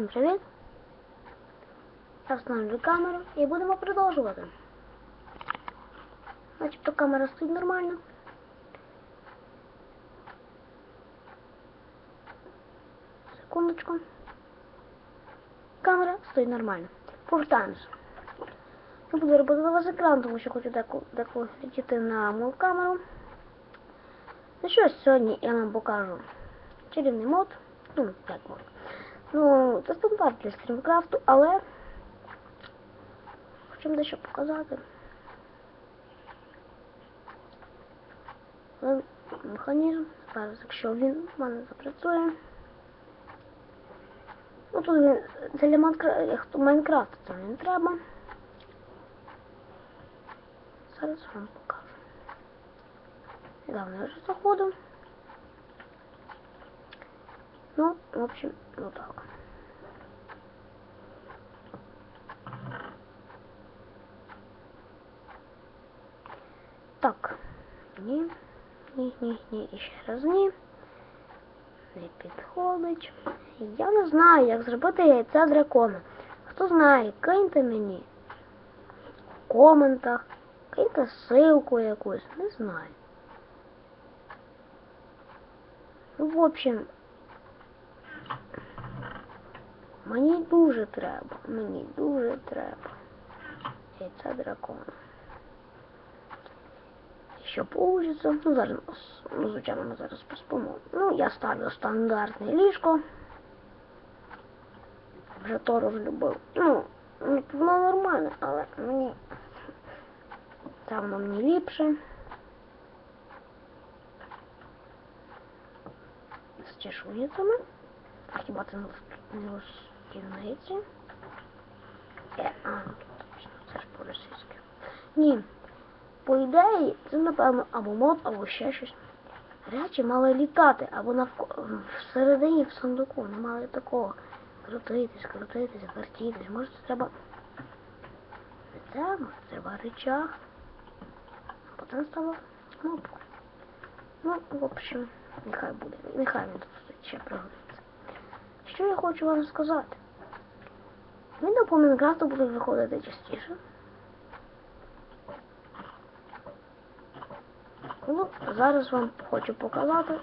Всім привіт! Я встановлю камеру і будемо продовжувати. Начебто камера стоїть нормально. Секундочку. Камера стоїть нормально. Повертаємося. Не буду робити вас екран, тому що хочу деку летіти на мою камеру. Ну що сьогодні я вам покажу чарівний мод. Ну, як мод. Ну, це стандарт для стрімкрафту, але хочу дещо показати. Але Механізм. Зараз, якщо він в мене запрацює. Ну тут він це для Майнкра- хто Майнкрафт це не треба. Зараз вам покажу. Давно я вже заходив. Ну, в общем, вот так. Так. Ні, ні, ні, ні, і ще раз. Не підходить. Я не знаю, як зробити яйця дракона. Хто знає, киньте мені в коментах, киньте ссылку якусь, не знаю. Ну, в общем, мені дуже треба, мені дуже треба яйця дракона. Що получится, ну зараз, ну, звичайно, ми зараз поспимо. Ну, я ставлю стандартне ліжко. Вже то розлюбив. Ну, ну, воно нормальне, але мені воно мені ліпше. З чешуйцями. А хіба це не у стільниці? Е, а, точно, це ж по-російськи. Ні. По ідеї, це, напевно, або мод, або ще щось. Речі мали літати, або навко... всередині в сундуку. Не мали такого. Крутитись, крутитись, вертітись. Може це треба. Не це, може треба рычаг. А потім стало кнопку. Ну, в общем, нехай буде. Нехай він тут ще пригодиться. Що я хочу вам сказати? Відео по Мінкрафту будуть виходити частіше. Ну, зараз вам хочу показати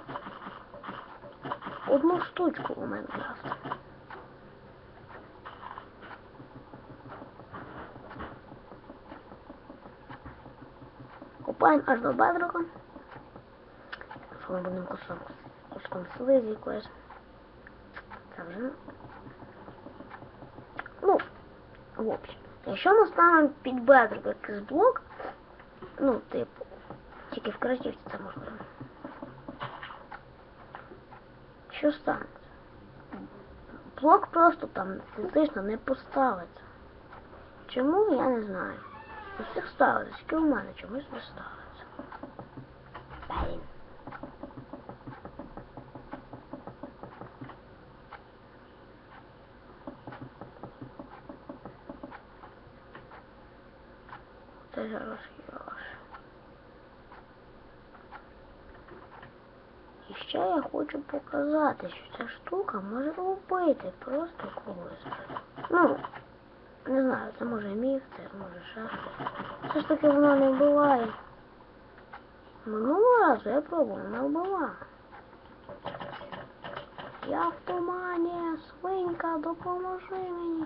одну штучку у Майнкрафті. Купаємо аж до бедрока. Що ми будемо куском, куском слизі якоїсь. Це. Ну, в общем, якщо ми ставимо під бедрок якийсь блок, ну, типу, тільки в креативці це можливо. Що станеться? Блок просто там фізично не поставиться. Чому, я не знаю. У всіх ставиться, тільки у мене чомусь не ставиться. Блін. Це зараз я І ще я хочу показати, що ця штука може убити просто когось. Ну, не знаю, це може міф, це може щось. Все ж таки воно не вбиває. Минулого разу я пробував, вона вбила. Я в тумані, свинька, допоможи мені.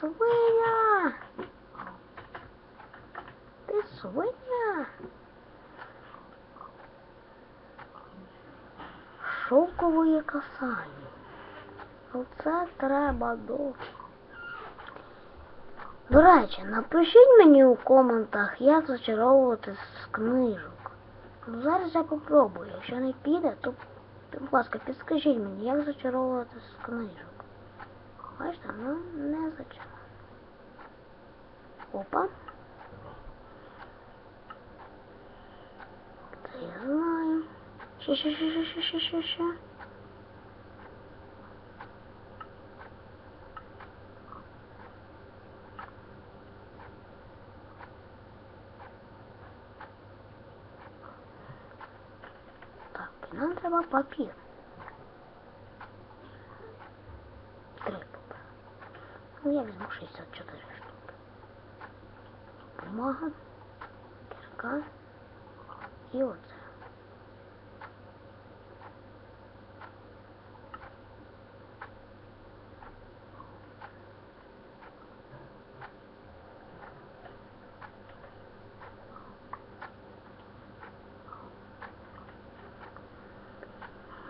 Свиня! Ти свиня? Шовкової касані. Оце треба до. До речі, напишіть мені у коментах, як зачаровувати з книжок. Ну, зараз я попробую. Якщо не піде, то, будь ласка, підскажіть мені, як зачаровувати з книжок. Бачите, ну не зачаровано. Опа. Це я знаю. Ще, ще, ще, ще, ще, ще, ще, ще. Так, нам треба папір. Ну, я візьму 64 штуки. Бумага, кірка і оце.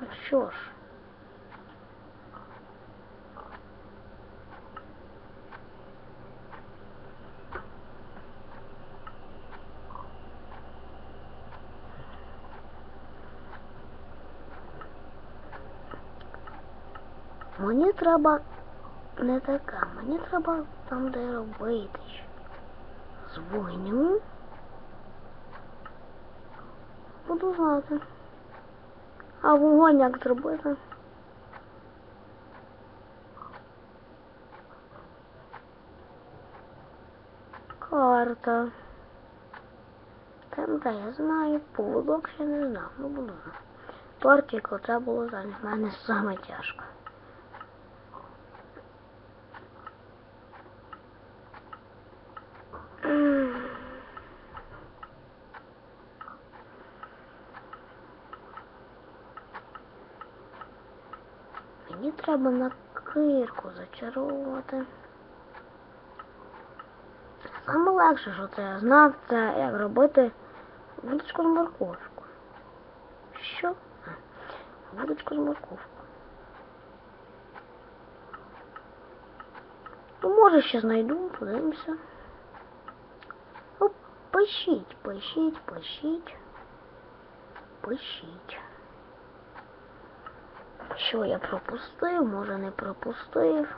Ну що ж. Мені треба не така, мені треба там, де робити. З вогню. Буду знати. А вогонь як зробити? Карта. Там, де я знаю, поводок ще не знав, ну знати. Тортик, оце було за мене саме тяжко. М. Мені треба на кирку зачаровувати. Саме легше, що це я знав, це як робити вудочку з морковкою. Що? Вудочку з морковкою. Ну, може ще знайду, подивимося. Оп, пишіть, пишіть, пишіть. Пишіть. Що я пропустив, може не пропустив.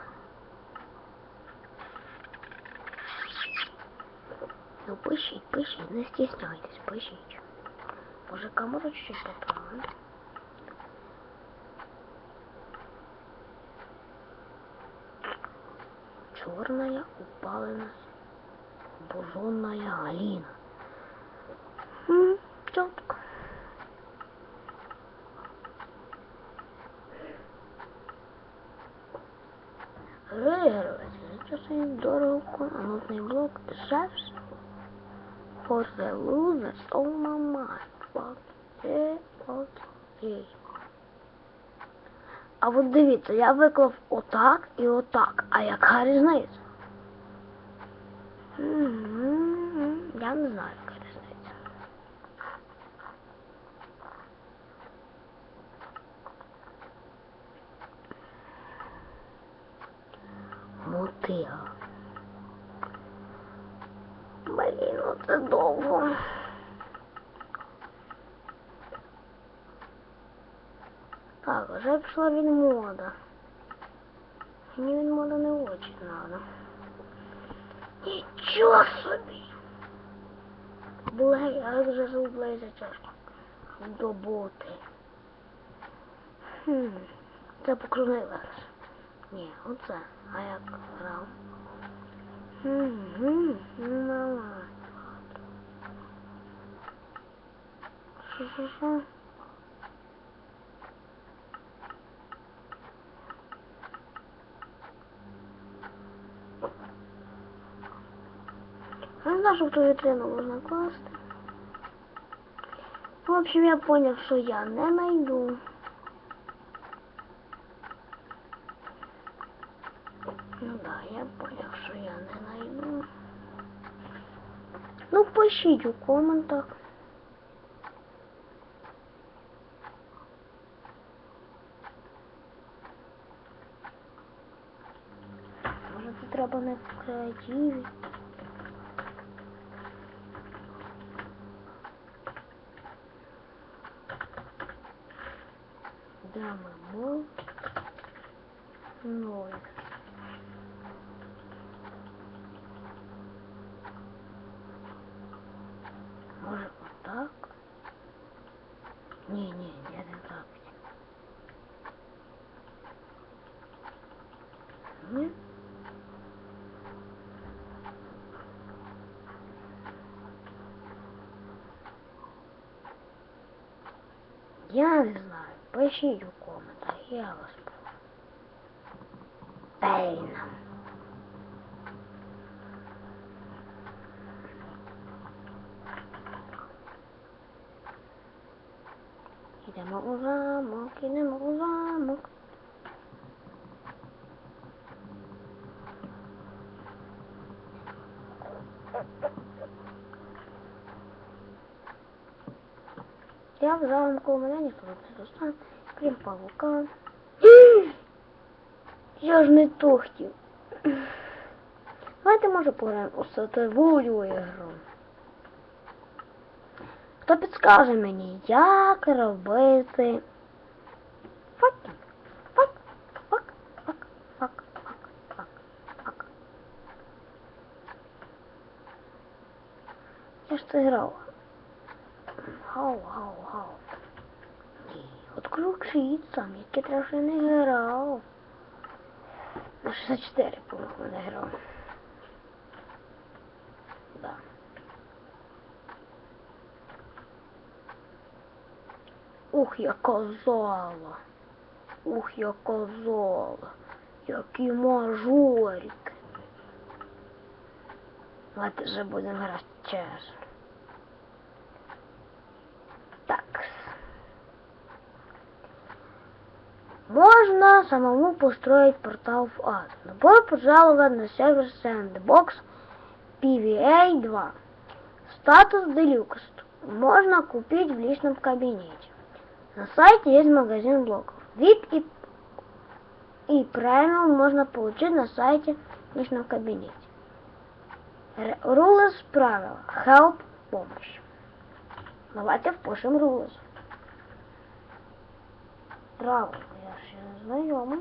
Ну пишіть, пишіть, не стісняйтесь, пишіть. Може камеру чуть поправити. Черная упаленная бужонная галина. Нотний блок дешевше. For the losers, oh my mind. Fuck yeah. А от дивіться, я виклав отак і отак. А яка різниця? М-м-м, Я не знаю, яка різниця. Мотига. Блін, ну це довго. Так, вже пішла від мода. Мені від мода не очень надо. Нічого собі. Блей, а як же звук Блейза чашку? До боти. Хм, це покружний верс. Ні, оце. А як грав? Угу, ну Що, знаю, що в ту вітрину можна класти. В общем, я понял, що я не найду. Ну да, я понял, що я не найду. Ну, пишіть у коментах. Може це треба не в креативі. Дама мол. Ноль. Я не знаю. Пишіть у коментах, я вас прошу. Пейна. Ідемо у замок, идемо у замок. Thank you. Я в замку, мене ніхто не достане, крім павука. Я ж не то. Давайте може пограємо у сотову ігру. Хто підскаже мені, як робити яке треба не грав. На 64 по-моєму не грав. Да. Ух, яка зала. Ух, яка зала. Які мажорики. Давайте вже будемо грати чесно. Самому построить портал в ад. Добро пожаловать на сервер Sandbox PVA 2. Статус Deluxe. Можно купить в личном кабинете. На сайте есть магазин блоков. VIP и, и премиум можно получить на сайте в личном кабинете. Rules правила. Help помощь. Давайте впишемо rules. Правила. Знайомий.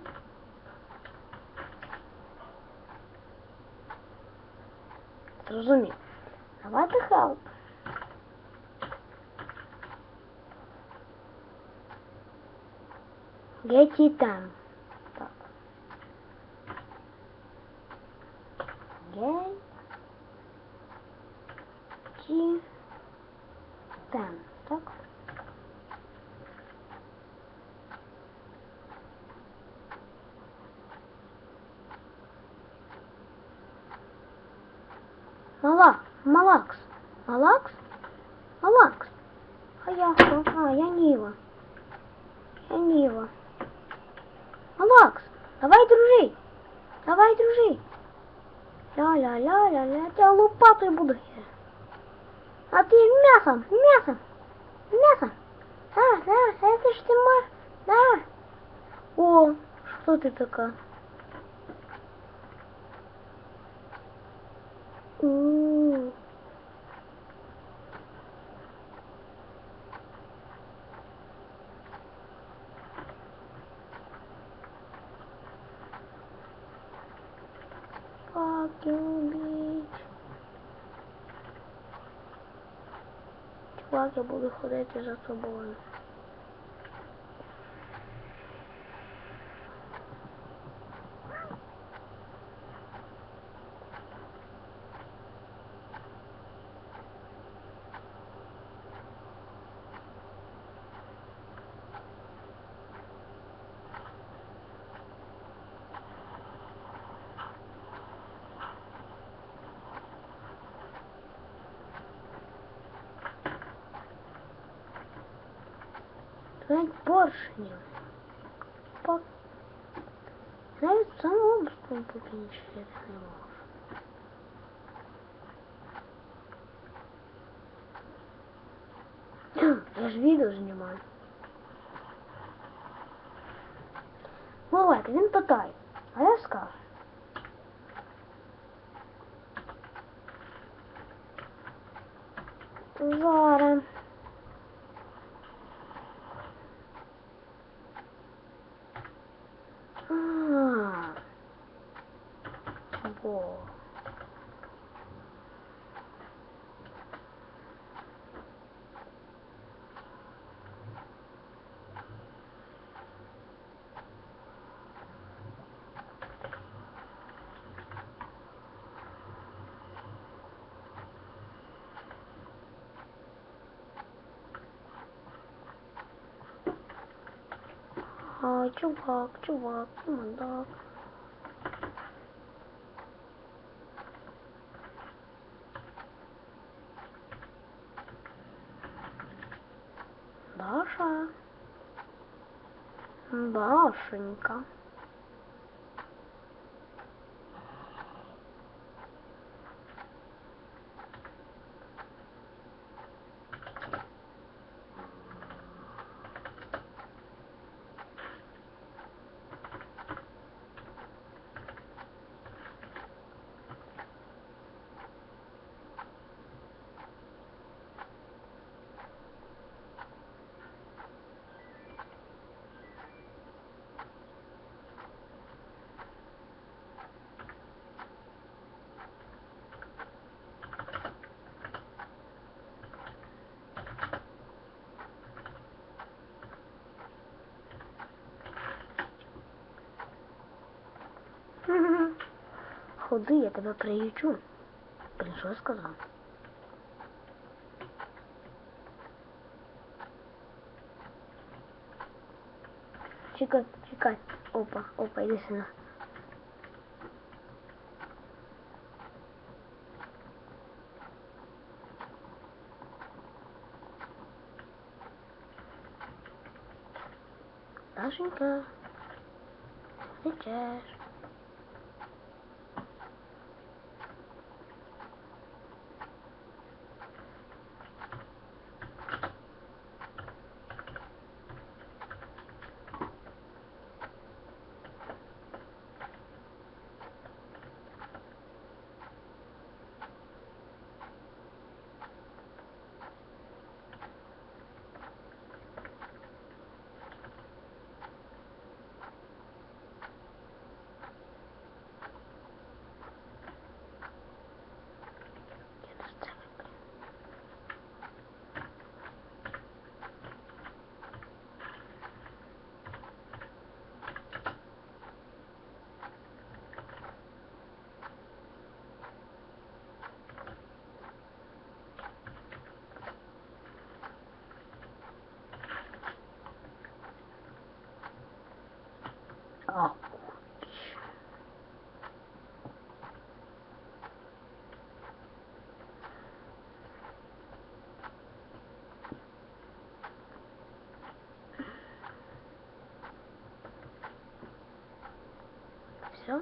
Зрозумів. Давайте help. Get it done. Так. Get it. Так. Мала, Малакс. Малакс? Малакс. А я хто? А, я Ніла. Я Ніла. Малакс, давай дружи. Давай дружи. Ля-ля-ля-ля-ля, тебя лопатой буду. А ты мясом, мясом, мясом. Да, да, это ж ты ма... Да. О, что ты такая? Я буду ходити за тобою. Я ж відео знімаю. Ладно, він питає, а я скажу. Зараз. Ай, чувак, чувак, ти мандак. Даша. Дашенька. Ходи, я тебе приючу. Блін, що я сказав? Чекай, чекай. Опа, опа, иди сюда. Дашенька, сейчас. Ауч. Все?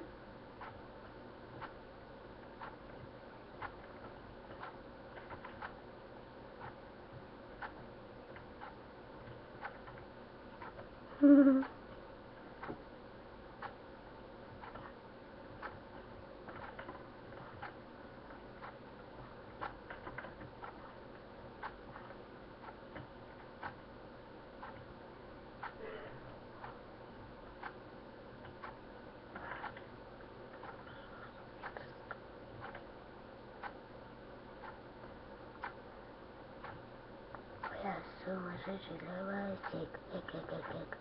Я сумасшедший левостик. Эк-эк-эк-эк.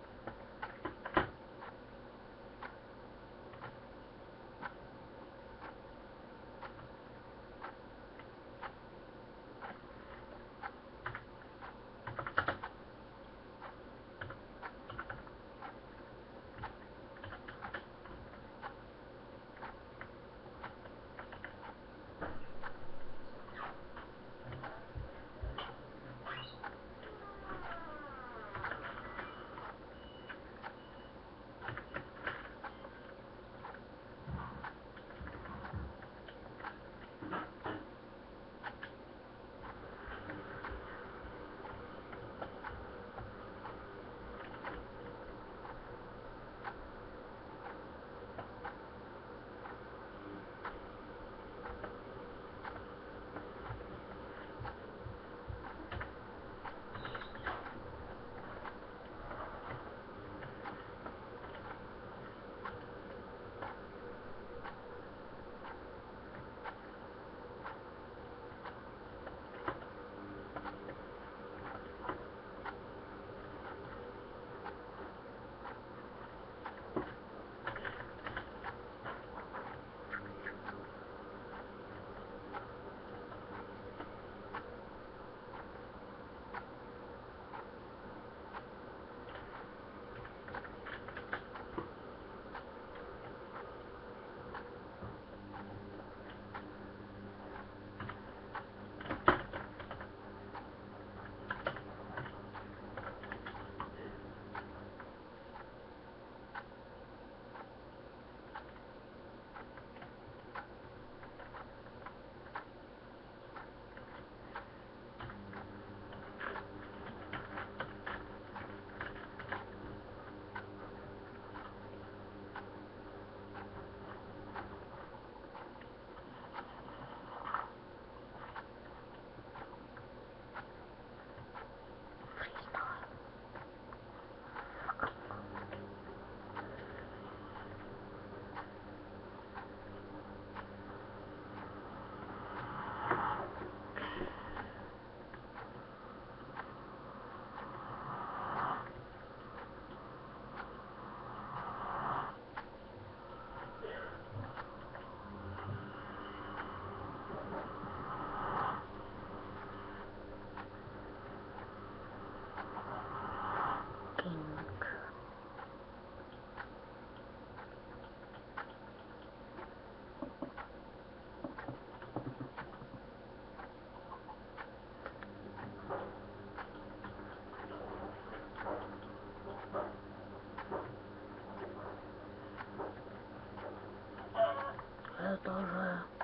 Barbara.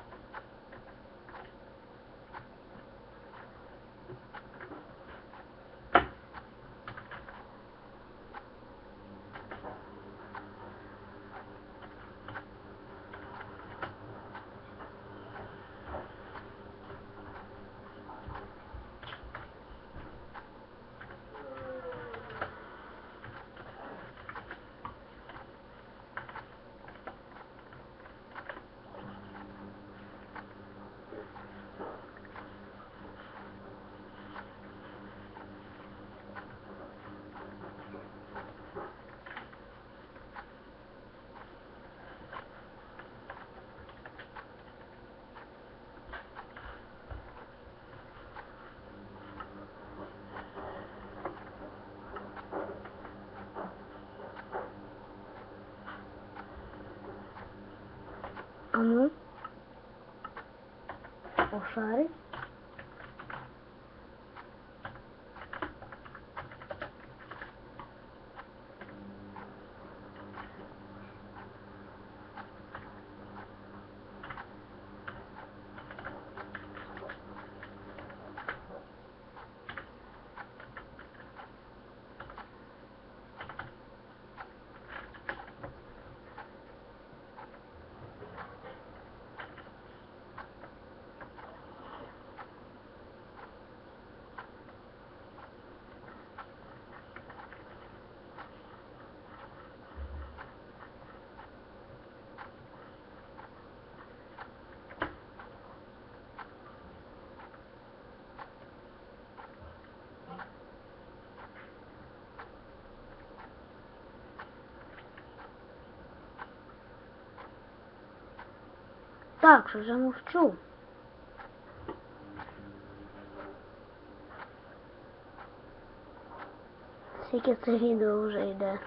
А ну. Пошарить. Так, що замовчу. Скільки це відео вже йде?